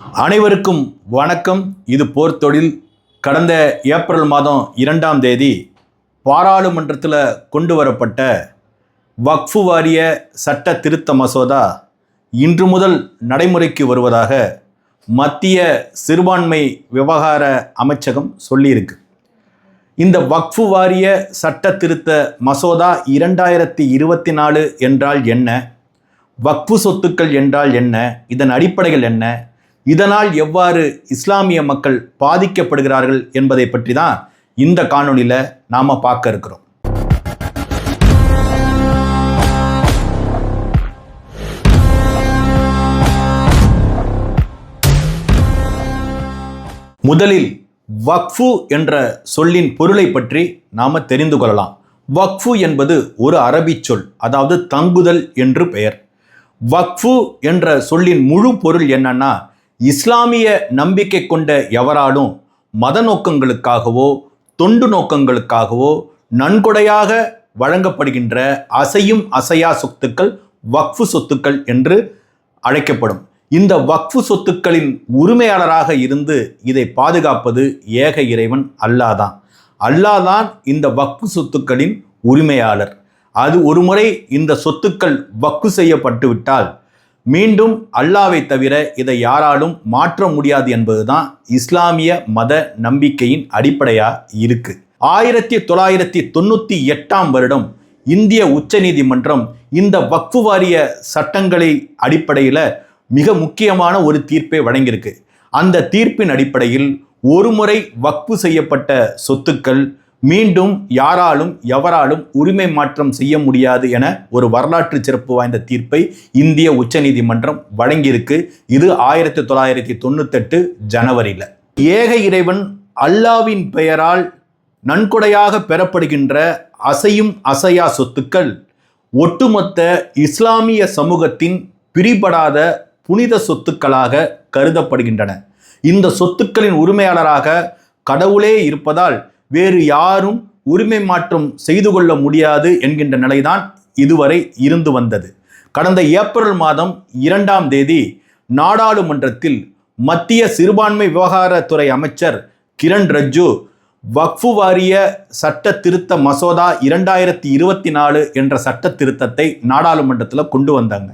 அனைவருக்கும் வணக்கம். இது போர் தொழில். கடந்த ஏப்ரல் மாதம் இரண்டாம் தேதி பாராளுமன்றத்தில் கொண்டு வரப்பட்ட வக்ஃபு வாரிய சட்ட திருத்த மசோதா இன்று முதல் நடைமுறைக்கு வருவதாக மத்திய சிறுபான்மை விவகார அமைச்சகம் சொல்லியிருக்கு. இந்த வக்ஃபு வாரிய சட்ட திருத்த மசோதா இரண்டாயிரத்தி இருபத்தி நாலு என்றால் என்ன? வக்ஃபு சொத்துக்கள் என்றால் என்ன? இதன் அடிப்படைகள் என்ன? இதனால் எவ்வாறு இஸ்லாமிய மக்கள் பாதிக்கப்படுகிறார்கள் என்பதை பற்றி தான் இந்த காணொலியில் நாம் பார்க்க இருக்கிறோம். முதலில் வக்ஃபு என்ற சொல்லின் பொருளை பற்றி நாம் தெரிந்து கொள்ளலாம். வக்ஃபு என்பது ஒரு அரபி சொல் அதாவது தங்குதல் என்று பெயர். வக்ஃபு என்ற சொல்லின் முழு பொருள் என்னன்னா இஸ்லாமிய நம்பிக்கை கொண்ட எவராலும் மத நோக்கங்களுக்காகவோ தொண்டு நோக்கங்களுக்காகவோ நன்கொடையாக வழங்கப்படுகின்ற அசையும் அசையா சொத்துக்கள் வக்ஃபு சொத்துக்கள் என்று அழைக்கப்படும். இந்த வக்ஃபு சொத்துக்களின் உரிமையாளராக இருந்து இதை பாதுகாப்பது ஏக இறைவன் அல்லாதான் அல்லாதான் இந்த வக்ஃபு சொத்துக்களின் உரிமையாளர். அது ஒருமுறை இந்த சொத்துக்கள் வக்கு செய்யப்பட்டுவிட்டால் மீண்டும் அல்லாவை தவிர இதை யாராலும் மாற்ற முடியாது என்பதுதான் இஸ்லாமிய மத நம்பிக்கையின் அடிப்படையாக இருக்கு. ஆயிரத்தி தொள்ளாயிரத்தி தொண்ணூத்தி எட்டாம் வருடம் இந்திய உச்சநீதிமன்றம் இந்த வக்ஃபு வாரிய சட்டங்களை அடிப்படையில் மிக முக்கியமான ஒரு தீர்ப்பை வழங்கியிருக்கு. அந்த தீர்ப்பின் அடிப்படையில் ஒருமுறை வக்ஃபு செய்யப்பட்ட சொத்துக்கள் மீண்டும் யாராலும் எவராலும் உரிமை மாற்றம் செய்ய முடியாது என ஒரு வரலாற்று சிறப்பு வாய்ந்த தீர்ப்பை இந்திய உச்சநீதிமன்றம் வழங்கியிருக்கு. இது ஆயிரத்தி தொள்ளாயிரத்தி தொண்ணூத்தெட்டு ஜனவரியில். ஏக இறைவன் அல்லாவின் பெயரால் நன்கொடையாக பெறப்படுகின்ற அசையும் அசையா சொத்துக்கள் ஒட்டுமொத்த இஸ்லாமிய சமூகத்தின் பிரிபடாத புனித சொத்துக்களாக கருதப்படுகின்றன. இந்த சொத்துக்களின் உரிமையாளராக கடவுளே இருப்பதால் வேறு யாரும் உரிமை மாற்றம் செய்து கொள்ள முடியாது என்கின்ற நிலைதான் இதுவரை இருந்து வந்தது. கடந்த ஏப்ரல் மாதம் இரண்டாம் தேதி நாடாளுமன்றத்தில் மத்திய சிறுபான்மை விவகாரத்துறை அமைச்சர் கிரண் ரஜ்ஜு வக்ஃபு வாரிய சட்ட திருத்த மசோதா இரண்டாயிரத்தி இருபத்தி நாலு என்ற சட்ட திருத்தத்தை நாடாளுமன்றத்தில் கொண்டு வந்தாங்க.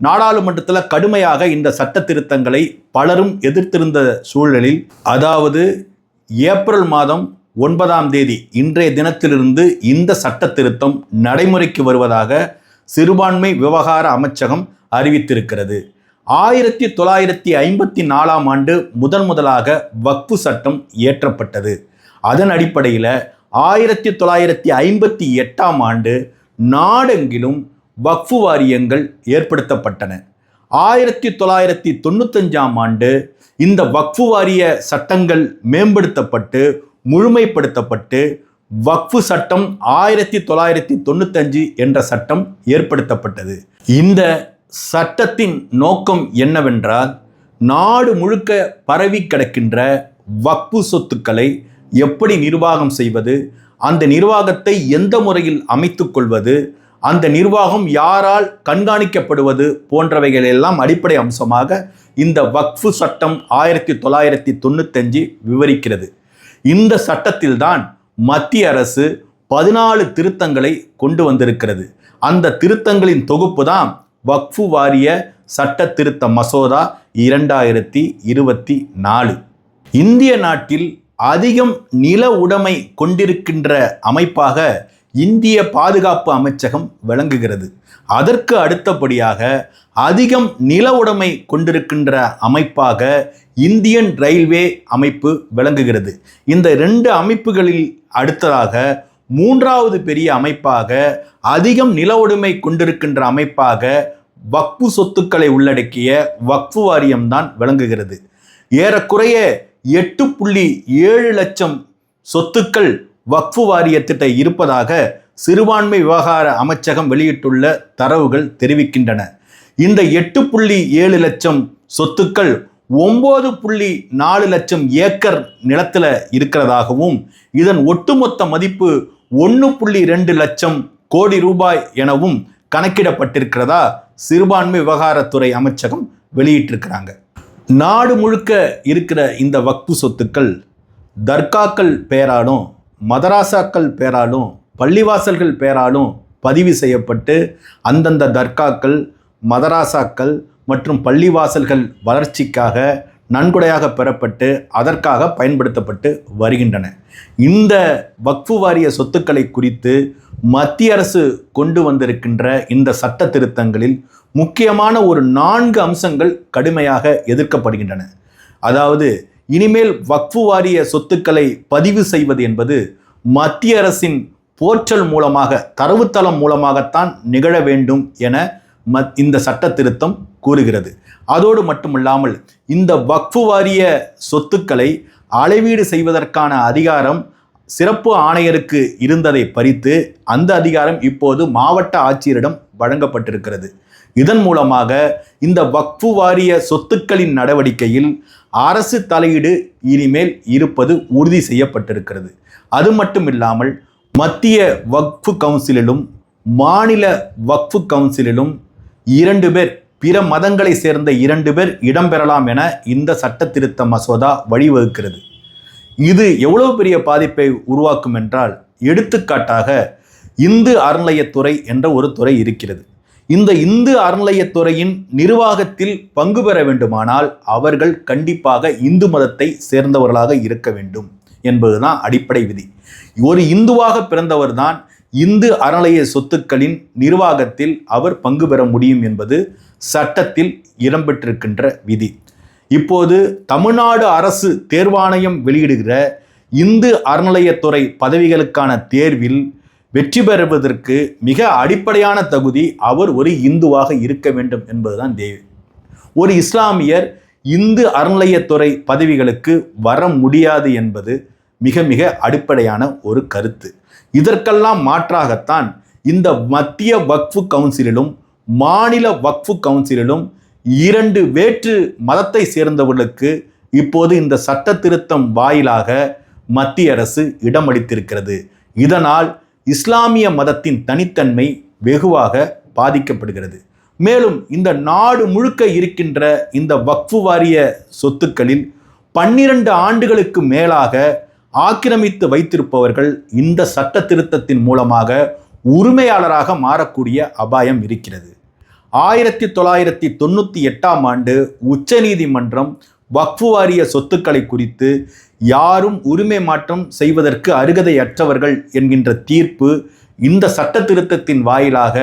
நாடாளுமன்றத்தில் கடுமையாக இந்த சட்ட திருத்தங்களை பலரும் எதிர்த்திருந்த சூழலில் அதாவது ஏப்ரல் மாதம் ஒன்பதாம் தேதி இன்றைய தினத்திலிருந்து இந்த சட்ட திருத்தம் நடைமுறைக்கு வருவதாக சிறுபான்மை விவகார அமைச்சகம் அறிவித்திருக்கிறது. ஆயிரத்தி தொள்ளாயிரத்தி ஐம்பத்தி நாலாம் ஆண்டு முதன் முதலாக வக்ஃபு சட்டம் இயற்றப்பட்டது. அதன் அடிப்படையில் ஆயிரத்தி தொள்ளாயிரத்தி ஐம்பத்தி எட்டாம் ஆண்டு நாடெங்கிலும் வக்ஃபு வாரியங்கள் ஏற்படுத்தப்பட்டன. ஆயிரத்தி தொள்ளாயிரத்தி தொண்ணூத்தஞ்சாம் ஆண்டு இந்த வக்ஃபு வாரிய சட்டங்கள் மேம்படுத்தப்பட்டு முழுமைப்படுத்தப்பட்டு வக்ஃபு சட்டம் ஆயிரத்தி தொள்ளாயிரத்தி தொண்ணூத்தஞ்சு என்ற சட்டம் ஏற்படுத்தப்பட்டது. இந்த சட்டத்தின் நோக்கம் என்னவென்றால் நாடு முழுக்க பரவி கிடக்கின்ற வக்ஃபு சொத்துக்களை எப்படி நிர்வாகம் செய்வது அந்த நிர்வாகத்தை எந்த முறையில் அமைத்து கொள்வது அந்த நிர்வாகம் யாரால் கண்காணிக்கப்படுவது போன்றவைகள் எல்லாம் அடிப்படை அம்சமாக இந்த வக்ஃபு சட்டம் ஆயிரத்தி தொள்ளாயிரத்தி தொண்ணூத்தஞ்சு விவரிக்கிறது. இந்த சட்டத்தில்தான் மத்திய அரசு பதினாலு திருத்தங்களை கொண்டு வந்திருக்கிறது. அந்த திருத்தங்களின் தொகுப்பு தான் வக்ஃபு வாரிய சட்ட திருத்த மசோதா இரண்டாயிரத்தி இருபத்தி நாலு. இந்திய நாட்டில் அதிகம் நில உடைமை கொண்டிருக்கின்ற அமைப்பாக இந்திய பாதுகாப்பு அமைச்சகம் விளங்குகிறது. அதற்கு அடுத்தபடியாக அதிகம் நில உடைமை கொண்டிருக்கின்ற அமைப்பாக இந்தியன் ரயில்வே அமைப்பு விளங்குகிறது. இந்த ரெண்டு அமைப்புகளில் அடுத்ததாக மூன்றாவது பெரிய அமைப்பாக அதிகம் நில உடைமை கொண்டிருக்கின்ற அமைப்பாக வக்ஃபு சொத்துக்களை உள்ளடக்கிய வக்ஃபு வாரியம்தான் விளங்குகிறது. ஏறக்குறைய எட்டு புள்ளி ஏழு லட்சம் சொத்துக்கள் வக்ஃபு வாரியத்திட்ட இருப்பதாக சிறுபான்மை விவகார அமைச்சகம் வெளியிட்டுள்ள தரவுகள் தெரிவிக்கின்றன. இந்த எட்டு புள்ளி ஏழு லட்சம் சொத்துக்கள் ஒம்பது புள்ளி நாலு லட்சம் ஏக்கர் நிலத்தில் இருக்கிறதாகவும் இதன் ஒட்டுமொத்த மதிப்பு ஒன்று புள்ளி ரெண்டு லட்சம் கோடி ரூபாய் எனவும் கணக்கிடப்பட்டிருக்கிறதா சிறுபான்மை விவகாரத்துறை அமைச்சகம் வெளியிட்டிருக்கிறாங்க. நாடு முழுக்க இருக்கிற இந்த வக்ஃபு சொத்துக்கள் தர்காக்கள் பெயராலும் மதராசாக்கள் பெயராலும் பள்ளிவாசல்கள் பேராலும் பதிவு செய்யப்பட்டு அந்தந்த தர்காக்கள் மதராசாக்கள் மற்றும் பள்ளிவாசல்கள் வளர்ச்சிக்காக நன்கொடையாக பெறப்பட்டு அதற்காக பயன்படுத்தப்பட்டு வருகின்றன. இந்த வக்ஃபு வாரிய சொத்துக்களை குறித்து மத்திய அரசு கொண்டு வந்திருக்கின்ற இந்த சட்ட திருத்தங்களில் முக்கியமான ஒரு நான்கு அம்சங்கள் கடுமையாக எதிர்க்கப்படுகின்றன. அதாவது இனிமேல் வக்ஃபு வாரிய சொத்துக்களை பதிவு செய்வது என்பது மத்திய அரசின் போர்ட்டல் மூலமாக தரவுத்தளம் மூலமாகத்தான் நிகழ வேண்டும் என மத் இந்த சட்ட திருத்தம் கூறுகிறது. அதோடு மட்டுமில்லாமல் இந்த வக்ஃபு வாரிய சொத்துக்களை அளவீடு செய்வதற்கான அதிகாரம் சிறப்பு ஆணையருக்கு இருந்ததை பறித்து அந்த அதிகாரம் இப்போது மாவட்ட ஆட்சியரிடம் வழங்கப்பட்டிருக்கிறது. இதன் மூலமாக இந்த வக்ஃபு வாரிய சொத்துக்களின் நடவடிக்கையில் அரசு தலையீடு இனிமேல் இருப்பது உறுதி செய்யப்பட்டிருக்கிறது. அது மட்டும் இல்லாமல் மத்திய வக்ஃபு கவுன்சிலிலும் மாநில வக்ஃபு கவுன்சிலிலும் இரண்டு பேர் பிற மதங்களை சேர்ந்த இரண்டு பேர் இடம்பெறலாம் என இந்த சட்ட திருத்த மசோதா வழிவகுக்கிறது. இது எவ்வளவு பெரிய பாதிப்பை உருவாக்கும் என்றால் எடுத்துக்காட்டாக இந்து அறநிலையத்துறை என்ற ஒரு துறை இருக்கிறது. இந்த இந்து அறநிலையத்துறையின் நிர்வாகத்தில் பங்கு பெற வேண்டுமானால் அவர்கள் கண்டிப்பாக இந்து மதத்தை சேர்ந்தவர்களாக இருக்க வேண்டும் என்பதுதான் அடிப்படை விதி. ஒரு இந்துவாக பிறந்தவர்தான் இந்து அறநிலைய சொத்துக்களின் நிர்வாகத்தில் அவர் பங்கு பெற முடியும் என்பது சட்டத்தில் இடம்பெற்றிருக்கின்ற விதி. இப்போது தமிழ்நாடு அரசு தேர்வாணையம் வெளியிடுகிற இந்து அறநிலையத்துறை பதவிகளுக்கான தேர்வில் வெற்றி பெறுவதற்கு மிக அடிப்படையான தகுதி அவர் ஒரு இந்துவாக இருக்க வேண்டும் என்பதுதான் தேவி. ஒரு இஸ்லாமியர் இந்து அறநிலையத்துறை பதவிகளுக்கு வர முடியாது என்பது மிக மிக அடிப்படையான ஒரு கருத்து. இதற்கெல்லாம் மாற்றாகத்தான் இந்த மத்திய வக்ஃபு கவுன்சிலிலும் மாநில வக்ஃபு கவுன்சிலிலும் இரண்டு வேற்று மதத்தை சேர்ந்தவர்களுக்கு இப்போது இந்த சட்ட திருத்தம் வாயிலாக மத்திய அரசு இடமளித்திருக்கிறது. இதனால் இஸ்லாமிய மதத்தின் தனித்தன்மை வெகுவாக பாதிக்கப்படுகிறது. மேலும் இந்த நாடு முழுக்க இருக்கின்ற இந்த வக்ஃபு வாரிய சொத்துக்களில் பன்னிரண்டு ஆண்டுகளுக்கு மேலாக ஆக்கிரமித்து வைத்திருப்பவர்கள் இந்த சட்ட திருத்தத்தின் மூலமாக உரிமையாளராக மாறக்கூடிய அபாயம் இருக்கிறது. ஆயிரத்தி தொள்ளாயிரத்தி தொண்ணூற்றி எட்டாம் ஆண்டு உச்சநீதிமன்றம் வக்ஃபு வாரிய சொத்துக்களை குறித்து யாரும் உரிமை மாற்றம் செய்வதற்கு அருகதையற்றவர்கள் என்கின்ற தீர்ப்பு இந்த சட்ட திருத்தத்தின் வாயிலாக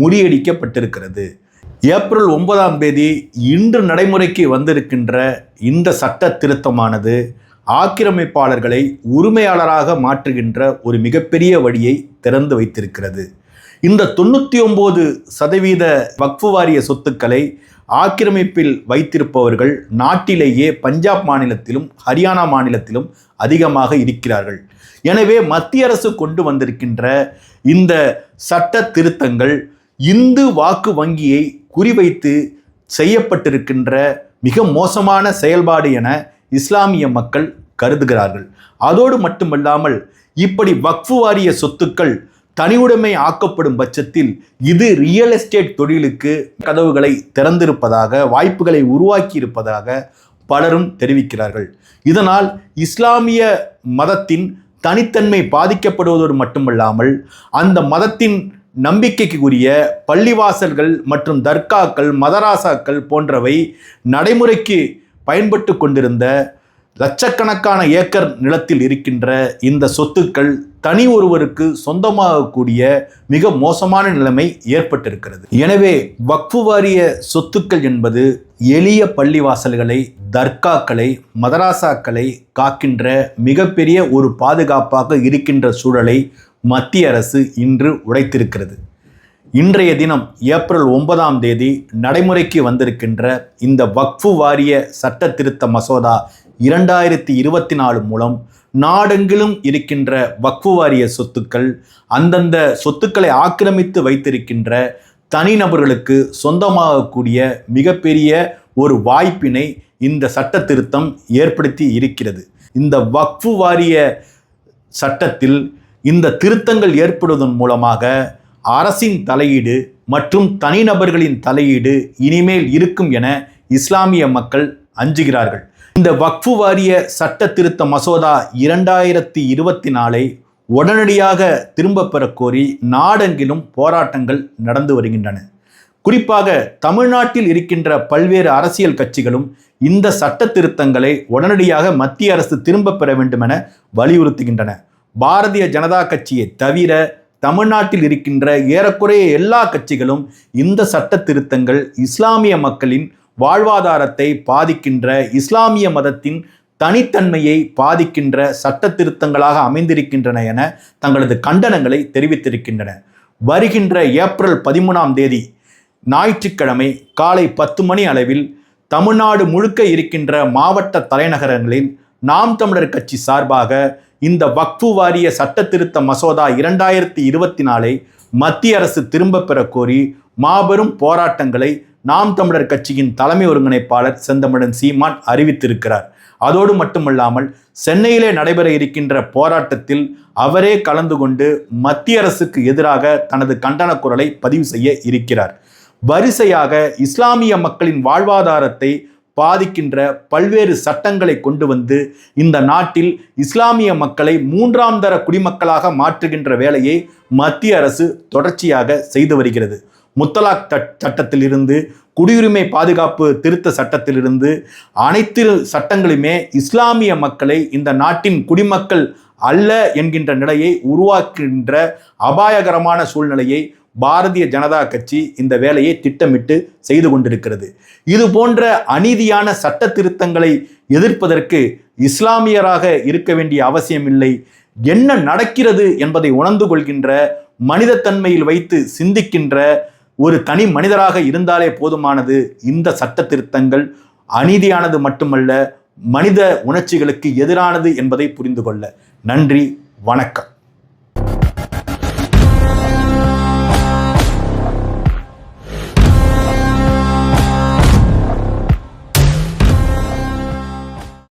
முறியடிக்கப்பட்டிருக்கிறது. ஏப்ரல் ஒன்பதாம் தேதி இன்று நடைமுறைக்கு வந்திருக்கின்ற இந்த சட்ட திருத்தமானது ஆக்கிரமிப்பாளர்களை உரிமையாளராக மாற்றுகின்ற ஒரு மிகப்பெரிய வழியை திறந்து வைத்திருக்கிறது. இந்த தொண்ணூற்றி ஒம்பது சதவீத வக்ஃபு வாரிய சொத்துக்களை ஆக்கிரமிப்பில் வைத்திருப்பவர்கள் நாட்டிலேயே பஞ்சாப் மாநிலத்திலும் ஹரியானா மாநிலத்திலும் அதிகமாக இருக்கிறார்கள். எனவே மத்திய அரசு கொண்டு வந்திருக்கின்ற இந்த சட்ட திருத்தங்கள் இந்து வாக்கு வங்கியை குறிவைத்து செய்யப்பட்டிருக்கின்ற மிக மோசமான செயல்பாடு என இஸ்லாமிய மக்கள் கருதுகிறார்கள். அதோடு மட்டுமல்லாமல் இப்படி வக்ஃபு வாரிய சொத்துக்கள் தனியுடைமை ஆக்கப்படும் பட்சத்தில் இது ரியல் எஸ்டேட் தொழிலுக்கு கதவுகளை திறந்திருப்பதாக வாய்ப்புகளை உருவாக்கி இருப்பதாக பலரும் தெரிவிக்கிறார்கள். இதனால் இஸ்லாமிய மதத்தின் தனித்தன்மை பாதிக்கப்படுவதோடு மட்டுமல்லாமல் அந்த மதத்தின் நம்பிக்கைக்குரிய பள்ளிவாசல்கள் மற்றும் தர்காக்கள் மதராசாக்கள் போன்றவை நடைமுறைக்கு பயன்பட்டு கொண்டிருந்த லட்சக்கணக்கான ஏக்கர் நிலத்தில் இருக்கின்ற இந்த சொத்துக்கள் தனி ஒருவருக்கு சொந்தமாகக்கூடிய மிக மோசமான நிலைமை ஏற்பட்டிருக்கிறது. எனவே வக்ஃபு வாரிய சொத்துக்கள் என்பது எளிய பள்ளிவாசல்களை தர்காக்களை மதராசாக்களை காக்கின்ற மிகப்பெரிய ஒரு பாதுகாப்பாக இருக்கின்ற சூழலை மத்திய அரசு இன்று உடைத்திருக்கிறது. இன்றைய தினம் ஏப்ரல் ஒன்பதாம் தேதி நடைமுறைக்கு வந்திருக்கின்ற இந்த வக்ஃபு வாரிய சட்ட திருத்த மசோதா இரண்டாயிரத்தி இருபத்தி நாலு மூலம் நாடெங்கிலும் இருக்கின்ற வக்ஃபு வாரிய சொத்துக்கள் அந்தந்த சொத்துக்களை ஆக்கிரமித்து வைத்திருக்கின்ற தனிநபர்களுக்கு சொந்தமாகக்கூடிய மிகப்பெரிய ஒரு வாய்ப்பினை இந்த சட்ட திருத்தம் ஏற்படுத்தி இருக்கிறது. இந்த வக்ஃபு வாரிய சட்டத்தில் இந்த திருத்தங்கள் ஏற்படுவதன் மூலமாக அரசின் தலையீடு மற்றும் தனிநபர்களின் தலையீடு இனிமேல் இருக்கும் என இஸ்லாமிய மக்கள் அஞ்சுகிறார்கள். இந்த வக்ஃபு வாரிய சட்ட திருத்த மசோதா இரண்டாயிரத்தி இருபத்தி நாலை உடனடியாக திரும்ப பெற கோரி நாடெங்கிலும் போராட்டங்கள் நடந்து வருகின்றன. குறிப்பாக தமிழ்நாட்டில் இருக்கின்ற பல்வேறு அரசியல் கட்சிகளும் இந்த சட்ட திருத்தங்களை உடனடியாக மத்திய அரசு திரும்ப பெற வேண்டுமென வலியுறுத்துகின்றன. பாரதிய ஜனதா கட்சியை தவிர தமிழ்நாட்டில் இருக்கின்ற ஏறக்குறைய எல்லா கட்சிகளும் இந்த சட்ட திருத்தங்கள் இஸ்லாமிய மக்களின் வாழ்வாதாரத்தை பாதிக்கின்ற இஸ்லாமிய மதத்தின் தனித்தன்மையை பாதிக்கின்ற சட்ட திருத்தங்களாக அமைந்திருக்கின்றன என தங்களது கண்டனங்களை தெரிவித்திருக்கின்றன. வருகின்ற ஏப்ரல் பதிமூணாம் தேதி ஞாயிற்றுக்கிழமை காலை பத்து மணி அளவில் தமிழ்நாடு முழுக்க இருக்கின்ற மாவட்ட தலைநகரங்களில் நாம் தமிழர் கட்சி சார்பாக இந்த வக்ஃபு வாரிய சட்ட திருத்த மசோதா இரண்டாயிரத்தி இருபத்தி நாலை மத்திய அரசு திரும்ப பெற கோரி மாபெரும் போராட்டங்களை நாம் தமிழர் கட்சியின் தலைமை ஒருங்கிணைப்பாளர் செந்தமிழன் சீமான் அறிவித்திருக்கிறார். அதோடு மட்டுமல்லாமல் சென்னையிலே நடைபெற இருக்கின்ற போராட்டத்தில் அவரே கலந்து கொண்டு மத்திய அரசுக்கு எதிராக தனது கண்டன குரலை பதிவு செய்ய இருக்கிறார். வரிசையாக இஸ்லாமிய மக்களின் வாழ்வாதாரத்தை பாதிக்கின்ற பல்வேறு சட்டங்களை கொண்டு வந்து இந்த நாட்டில் இஸ்லாமிய மக்களை மூன்றாம் தர குடிமக்களாக மாற்றுகின்ற வேலையை மத்திய அரசு தொடர்ச்சியாக செய்து வருகிறது. முத்தலாக் சட்டத்திலிருந்து குடியுரிமை பாதுகாப்பு திருத்த சட்டத்திலிருந்து அனைத்து சட்டங்களுமே இஸ்லாமிய மக்களை இந்த நாட்டின் குடிமக்கள் அல்ல என்கின்ற நிலையை உருவாக்குகின்ற அபாயகரமான சூழ்நிலையை பாரதிய ஜனதா கட்சி இந்த வேலையை திட்டமிட்டு செய்து கொண்டிருக்கிறது. இது போன்ற அநீதியான சட்ட திருத்தங்களை எதிர்ப்பதற்கு இஸ்லாமியராக இருக்க வேண்டிய அவசியமில்லை. என்ன நடக்கிறது என்பதை உணர்ந்து கொள்கின்ற மனிதத்தன்மையில் வைத்து சிந்திக்கின்ற ஒரு தனி மனிதராக இருந்தாலே போதுமானது. இந்த சட்ட திருத்தங்கள் அநீதியானது மட்டுமல்ல மனித உணர்ச்சிகளுக்கு எதிரானது என்பதை புரிந்து கொள்ள. நன்றி வணக்கம்.